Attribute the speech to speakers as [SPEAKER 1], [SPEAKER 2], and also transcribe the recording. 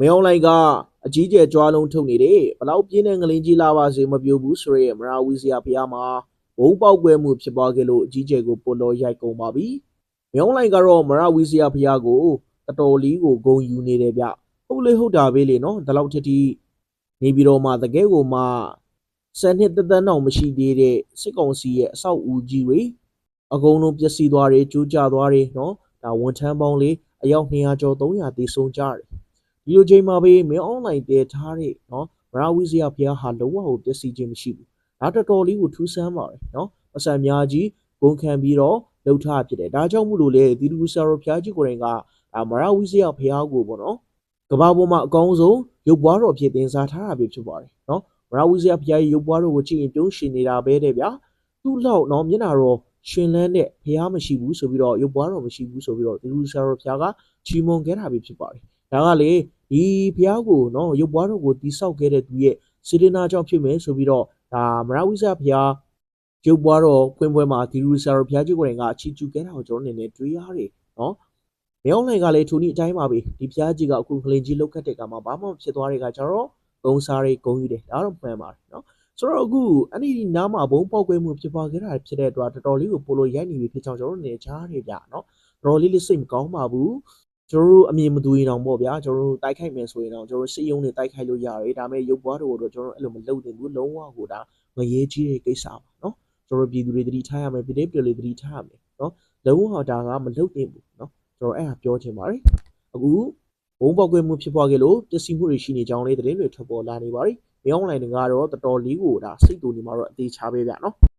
[SPEAKER 1] မင်းအွန်လိုင်းကအကြီးကျယ်ကြွားလုံးထုတ်နေတဲ့ဘလောက်ပြင်းတဲ့ငလင်းကြီးလာပါစေမပြိုဘူးဆိုရဲမရာဝီဇီယာဖျားမှာဘုံပေါက်ကွဲမှုဖြစ်ပွားခဲ့လို့အကြီးကျယ်ကိုပေါ်လို့ရိုက်ကုန်ပါပြီမင်းအွန်လိုင်းကတော့မရာဝီဇီယာဖျားကိုတော်တော်လေးကိုဂုံယူနေတယ်ဗျဟုတ်လေဟုတ်တာပဲလေနော်ဒီလောက်ထက်ထိနေပြီးတော့မှတကယ်ကိုမှစံနှစ်သက်သက်တော့မရှိသေးတဲ့စစ်ကောင်စီရဲ့အဆောက်အဦကြီးတွေအကုန်လုံးပျက်စီးသွားတယ်ကျိုးကျသွားတယ်နော်ဒါဝန်ထမ်းပေါင်းလေးအယောက်200ကျော်300တေဆုံးကြတယ် ဒီလိုချိန်မှာပဲမင်းအွန်လိုင်းတည်ထားတဲ့နော်မရာဝီဇီယာဖျားဟာလုံးဝကိုပျက်စီးခြင်းမရှိဘူးဒါတော်တော်လေးကိုထူးဆန်းပါတယ်နော်အဆန်များကြီးဂုံခံပြီးတော့လှုပ်ထားဖြစ်တယ်ဒါကြောင့်မို့လို့လေဒီလူဆာရောဖျားကြီးကိုယ်တိုင်ကအာမရာဝီဇီယာဖျားကိုပေါ့နော်ကဘာပေါ်မှာအကောင်းဆုံးရုပ်ပွားတော်ဖြစ်တင်စားထားတာပဲဖြစ်ပါတယ်နော်မရာဝီဇီယာဖျားရဲ့ရုပ်ပွားတော်ကိုကြည့်ရင်ပြုံးရှင်နေတာပဲတဲ့ဗျာသူ့လောက်နော်မျက်နှာတော်ရှင်လန်းတဲ့ဖျားမရှိဘူးဆိုပြီးတော့ရုပ်ပွားတော်မရှိဘူးဆိုပြီးတော့ဒီလူဆာရောဖျားကချီးမွမ်းခဲ့တာပဲဖြစ်ပါတယ် ဒါကလေဒီဘုရားကိုနော်ရုပ်ပွားတော်ကိုတိဆောက်ခဲ့တဲ့သူရဲ့စေတနာကြောင့်ဖြစ်မယ်ဆိုပြီးတော့ဒါမရဝိဇ္ဇဘုရားရုပ်ပွားတော်ဖွင့်ပွဲမှာဒီလူဆရာတော်ဘုရားကြီးကိုယ်တိုင်ကအချီးကျူးခဲ့တာကိုကျွန်တော်အနေနဲ့တွေးရတယ်နော်မြောင်းလိုက်ကလည်းထိုနည်းအတိုင်းပါပဲဒီဘုရားကြီးကအခုကလေးကြီးလောက်ခတ်တဲ့ကမှာဘာမှမဖြစ်သွားတဲ့ကကျတော့ဂုံစားတွေဂုံယူတယ်ဒါတော့မှန်ပါတယ်နော်ဆိုတော့အခုအဲ့ဒီနားမှာဘုံပေါက်ကွဲမှုဖြစ်ပွားခဲ့တာဖြစ်တဲ့အတွက်တော်တော်လေးကိုပိုလို့ရိုက်နေပြီဖြစ်ကြောင်းကျွန်တော်တို့အနေနဲ့ကြားနေကြနော်တော်တော်လေးလေးစိတ်မကောင်းပါဘူး ကျွန်တော်တို့အမြင်မတူရင်တော့ပေါ့ဗျာကျွန်တော်တို့တိုက်ခိုက်မယ်ဆိုရင်တော့ကျွန်တော်တို့စိတ်ယုံနေတိုက်ခိုက်လို့ရတယ်ဒါပေမဲ့ရုပ်ပွားတော်တော့ကျွန်တော်တို့အဲ့လိုမလုပ်သင့်ဘူးလုံးဝကိုဒါငရေးကြီးတဲ့ကိစ္စပါနော်ကျွန်တော်တို့ပြည်သူတွေတတိထားရမယ်ပြည်သူတွေတတိထားရမယ်နော်လုံးဝဒါကမလုပ်သင့်ဘူးနော်ကျွန်တော်အဲ့ဒါပြောချင်ပါတယ်အခုဘုံပေါက်ကွဲမှုဖြစ်ပွားခဲ့လို့ပျက်စီးမှုတွေရှိနေကြောင်းလေးသတင်းတွေထွက်ပေါ်လာနေပါပြီမြောင်းလိုင်းတွေကတော့တော်တော်လေးကိုဒါစိတ်တူနေမှာတော့အသေးချာပဲဗျာနော်